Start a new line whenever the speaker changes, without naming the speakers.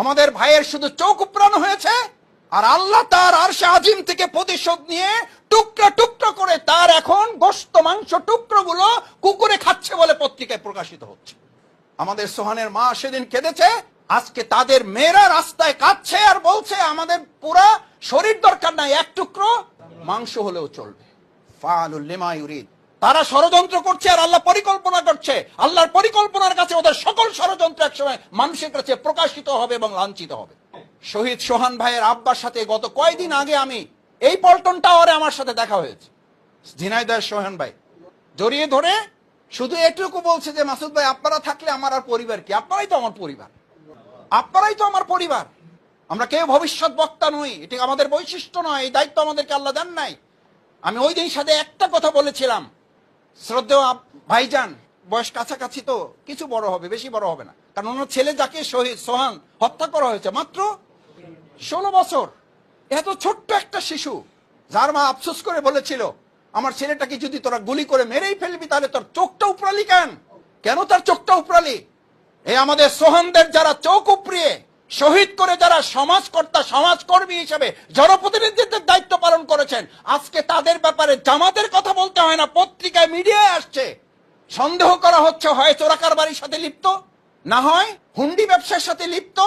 আমাদের ভাইয়ের শুধু চোখ উপড়ানো হয়েছে, আর আল্লাহ তার আরশে আজিম থেকে প্রতিশোধ নিয়ে টুকরা টুকরা করে তার এখন গোস্ত, মাংস টুকরোগুলো কুকুরে খাচ্ছে বলে পত্রিকায় প্রকাশিত হচ্ছে। আমাদের সোহানের মা সেদিন কেঁদেছে, আজকে তাদের মেয়েরা রাস্তায় কাঁদছে আর বলছে, আমাদের পুরা শরীর দরকার নাই, এক টুকরো মাংস হলেও চলবে। তারা ষড়যন্ত্র করছে আর আল্লাহ পরিকল্পনা করছে। আল্লাহর পরিকল্পনার কাছে ওদের ষড়যন্ত্র একসময় মানুষের কাছে প্রকাশিত হবে এবং লাঞ্ছিত হবে। শহীদ সোহান ভাইয়ের আব্বার সাথে গত কয়দিন আগে আমি এই পল্টন টাওয়ারে আমার সাথে দেখা হয়েছে। ঝিনাইদার সোহান ভাই। জড়িয়ে ধরে শুধু এটুকু বলছে যে, মাসুদ ভাই, আপনারা থাকলে আমার আর পরিবার কি? আপনারাই তো আমার পরিবার। আপনারাই তো আমার পরিবার। আমরা কেউ ভবিষ্যৎ বক্তা নই। এটি আমাদের বৈশিষ্ট্য নয়। এই দায়িত্ব আমাদেরকে আল্লাহ দেন নাই। আমি ওই দিন সাথে একটা কথা বলেছিলাম। শ্রদ্ধেয় ভাইজান বয়স কাছাকাছি তো কিছু বড় হবে, বেশি বড় হবে না। কারণ ওনার ছেলে যাকে শহীদ সোহান হত্যা করা হয়েছে মাত্র ষোলো বছর। এত ছোট্ট একটা শিশু, যার মা আফসোস করে বলেছিল, আমার ছেলেটাকে যদি তোরা গুলি করে মেরেই ফেলবি, তাহলে তোর চোখটা উপরালি কেন? কেন তার চোখটা উপরালি এই আমাদের সোহানদের যারা চোখ উপড়িয়ে, শহীদ করে যারা সমাজকর্তা, সমাজকর্মী হিসেবে জনপ্রতিনিধিত্বের দায়িত্ব পালন করেছেন, আজকে তাদের ব্যাপারে জামাতের কথা বলতে হয় না, পত্রিকায় মিডিয়ায় আসছে। সন্দেহ করা হচ্ছে হয় চোরাকার বাড়ির সাথে লিপ্ত না হয় হুন্ডি ব্যবসার সাথে লিপ্ত